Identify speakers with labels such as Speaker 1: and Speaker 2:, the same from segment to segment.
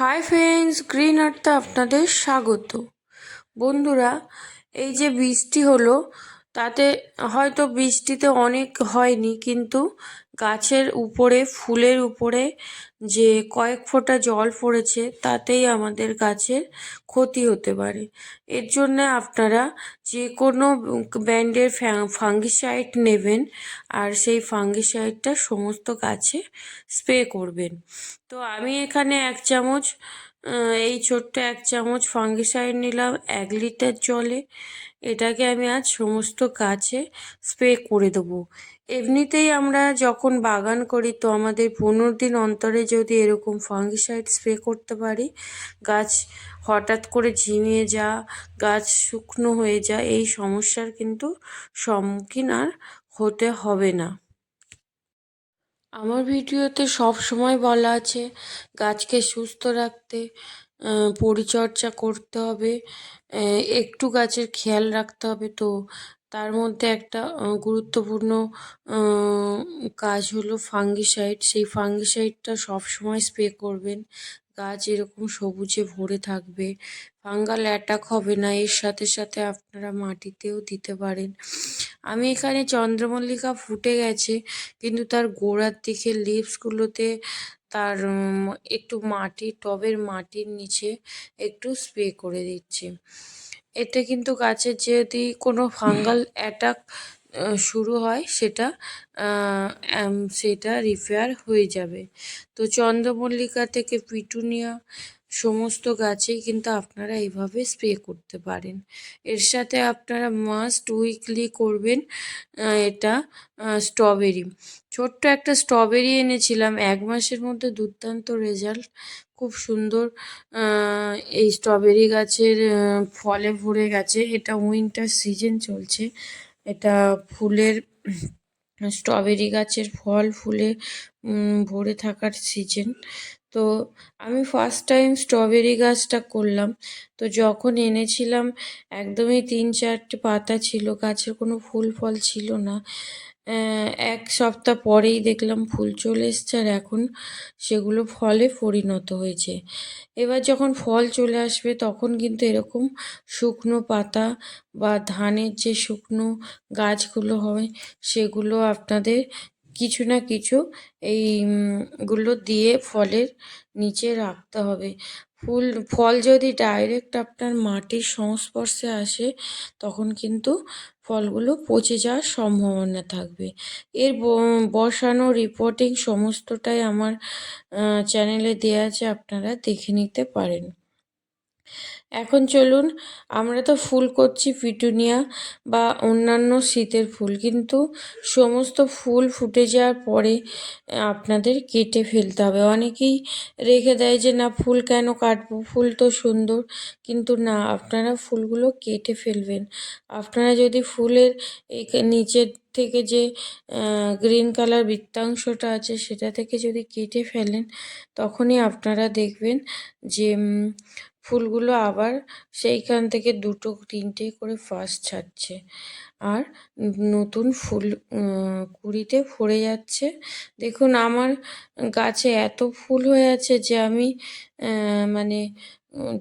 Speaker 1: Hi friends green আর্থে আপনাদের স্বাগত। বন্ধুরা এই যে বৃষ্টি হলো তাতে হয়তো বৃষ্টিতে অনেক হয়নি, কিন্তু গাছের উপরে, ফুলের উপরে যে কয়েক ফোঁটা জল পড়েছে, তাতেই আমাদের গাছের ক্ষতি হতে পারে। এর জন্যে আপনারা যে কোনো ব্র্যান্ডের ফাঙ্গিসাইড নেবেন আর সেই ফাঙ্গিসাইডটা সমস্ত গাছে স্প্রে করবেন। তো আমি এখানে এক চামচ এই ছোট্ট এক চামচ ফাঙ্গিসাইড নিলাম এক লিটার জলে। এটাকে আমি আজ সমস্ত গাছে স্প্রে করে দেবো। এমনিতেই আমরা যখন বাগান করি, তো আমাদের পনেরো দিন অন্তরে যদি এরকম ফাঙ্গিসাইড স্প্রে করতে পারি, গাছ হঠাৎ করে ঝিমিয়ে যা, গাছ শুকনো হয়ে যায় এই সমস্যার কিন্তু সম্মুখীন আর হতে হবে না। আমার ভিডিওতে সব সময় বলা আছে, গাছকে সুস্থ রাখতে পরিচর্যা করতে হবে একটু গাছের খেয়াল রাখতে হবে তো। তার মধ্যে একটা গুরুত্বপূর্ণ কাজ হলো ফাঙ্গিসাইড। সেই ফাঙ্গিসাইডটা সবসময় স্প্রে করবেন। গাছ এরকম সবুজে ভরে থাকবে। ফাঙ্গাল অ্যাটাক হবে না। এর সাথে সাথে আপনারা মাটিতেও দিতে পারেন। আমি এখানে চন্দ্রমল্লিকা ফুটে গেছে কিন্তু তার গোড়ার দিকে লিভসগুলোতে তার একটু মাটি টবের মাটির নিচে একটু স্প্রে করে দিচ্ছি। এতে কিন্তু গাছের যদি কোনো ফাঙ্গাল অ্যাটাক শুরু হয় সেটা সেটা রিপেয়ার হয়ে যাবে। তো চন্দ্রমল্লিকা থেকে পিটুনিয়া সমস্ত গাছেই কিন্তু আপনারা এইভাবে স্প্রে করতে পারেন। এর সাথে আপনারা মাস্ট উইকলি করবেন এটা স্ট্রবেরি ছোট্ট একটা স্ট্রবেরি এনেছিলাম, এক মাসের মধ্যে দুর্দান্ত রেজাল্ট খুব সুন্দর এই স্ট্রবেরি গাছের ফলে ভরে গেছে। এটা উইন্টার সিজন চলছে। এটা ফুলের, স্ট্রবেরি গাছের ফল ফুলে ভরে থাকার সিজন তো আমি ফার্স্ট টাইম স্ট্রবেরি গাছটা করলাম। তো যখন এনেছিলাম, একদমই তিন চারটে পাতা ছিল, গাছের কোনো ফুল ফল ছিল না। এক সপ্তাহ পরেই দেখলাম ফুল চলে এসছে আর এখন সেগুলো ফলে পরিণত হয়েছে। এবার যখন ফল চলে আসবে তখন কিন্তু এরকম শুকনো পাতা বা ধানের যে শুকনো গাছগুলো হয় সেগুলো আপনাদের কিছু না কিছু এইগুলো দিয়ে ফলের নিচে রাখতে হবে। ফুল, ফল যদি ডাইরেক্ট আপনার মাটির সংস্পর্শে আসে, তখন কিন্তু ফলগুলো পচে যাওয়ার সম্ভাবনা থাকবে। এর বসানো রিপোর্টিং সমস্তটাই আমার চ্যানেলে দেওয়া আছে, আপনারা দেখে নিতে পারেন। এখন চলুন, আমরা তো ফুল করছি পিটুনিয়া বা অন্যান্য শীতের ফুল, কিন্তু সমস্ত ফুল ফুটে যাওয়ার পরে আপনাদের কেটে ফেলতে হবে। অনেকেই রেখে দেয় যে, না, ফুল কেন কাটবো? ফুল তো সুন্দর। কিন্তু না, আপনারা ফুলগুলো কেটে ফেলবেন। আপনারা যদি ফুলের নিচের থেকে যে গ্রিন কালার বৃত্তাংশটা আছে, সেটা থেকে যদি কেটে ফেলেন, তখনই আপনারা দেখবেন যে ফুলগুলো আবার সেইখান থেকে দুটো, তিনটে করে ফাঁস ছাড়ছে। আর নতুন ফুল কুড়িতে ভরে যাচ্ছে। দেখুন, আমার গাছে এত ফুল হয়ে আছে যে আমি মানে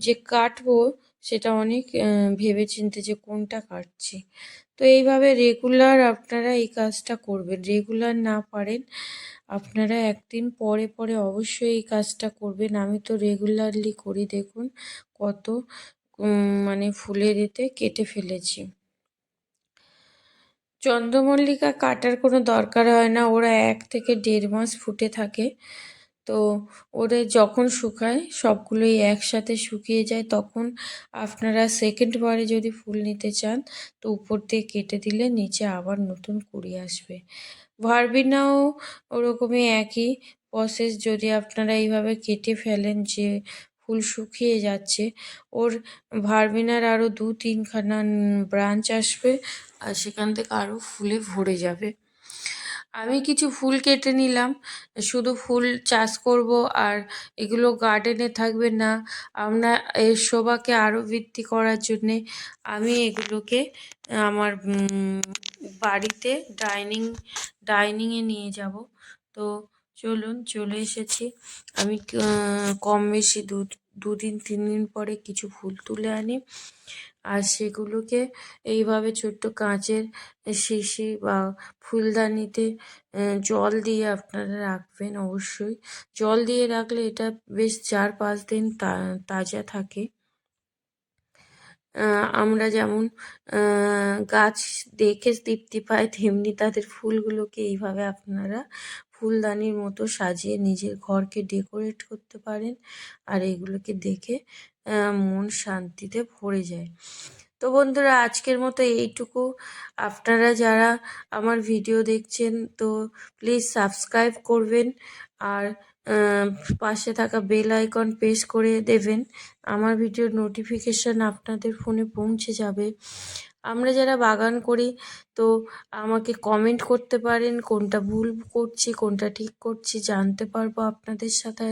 Speaker 1: যে কাটবো সেটা অনেক ভেবে চিনতে যে কোনটা কাটছি। তো এইভাবে রেগুলার আপনারা এই কাজটা করবেন। রেগুলার না পারেন আপনারা একদিন পরে পরে অবশ্যই এই কাজটা করবেন। আমি তো রেগুলারলি করি, দেখুন কত মানে ফুলের এতে কেটে ফেলেছি। চন্দ্রমল্লিকা কাটার কোনো দরকার হয় না, ওরা এক থেকে দেড় মাস ফুটে থাকে। তো ওদের যখন শুকায়, সবগুলোই একসাথে শুকিয়ে যায়, তখন আপনারা সেকেন্ড বারে যদি ফুল নিতে চান, তো উপর দিয়ে কেটে দিলে নিচে আবার নতুন কুড়ি আসবে। ভারবিনাও ওরকমই একই প্রসেস যদি আপনারা এইভাবে কেটে ফেলেন যে ফুল শুকিয়ে যাচ্ছে, ওর ভারবিনার আরও দু তিনখানা ব্রাঞ্চ আসবে, আর সেখান থেকে আরও ফুলে ভরে যাবে। আমি কিছু ফুল কেটে নিলাম। শুধু ফুল চাষ করব আর এগুলো গার্ডেনে থাকবে না। আমরা এর শোভাকে আরও বৃদ্ধি করার জন্যে আমি এগুলোকে আমার বাড়িতে ডাইনিং ডাইনিংয়ে নিয়ে যাব। তো চলুন চলে এসেছি। আমি কম বেশি দু, দুদিন তিন দিন পরে কিছু ফুল তুলে আনি। আর সেগুলোকে এইভাবে ছোট্ট কাঁচের শিশি বা ফুলদানিতে জল দিয়ে আপনারা রাখবেন অবশ্যই। জল দিয়ে রাখলে এটা বেশ চার পাঁচ দিন তাজা থাকে। আমরা যেমন গাছ দেখে তৃপ্তি পাই তেমনি তাদের ফুলগুলোকে এইভাবে আপনারা ফুলদানির মতো সাজিয়ে নিজের ঘরকে ডেকোরেট করতে পারেন আর এগুলোকে দেখে মন শান্তিতে ভরে যায়। তো বন্ধুরা, আজকের মতো এইটুকু। আপনারা যারা আমার ভিডিও দেখছেন, তো প্লিজ সাবস্ক্রাইব করবেন আর পাশে থাকা বেল আইকন প্রেস করে দেবেন। আমার ভিডিওর নোটিফিকেশান আপনাদের ফোনে পৌঁছে যাবে। আমরা যারা বাগান করি তো আমাকে কমেন্ট করতে পারেন কোনটা ভুল করছি কোনটা ঠিক করছি জানতে পারব আপনাদের সাথে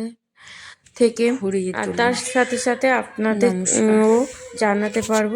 Speaker 1: থেকে। আর তার সাথে সাথে আপনাদের জানাতে পারব।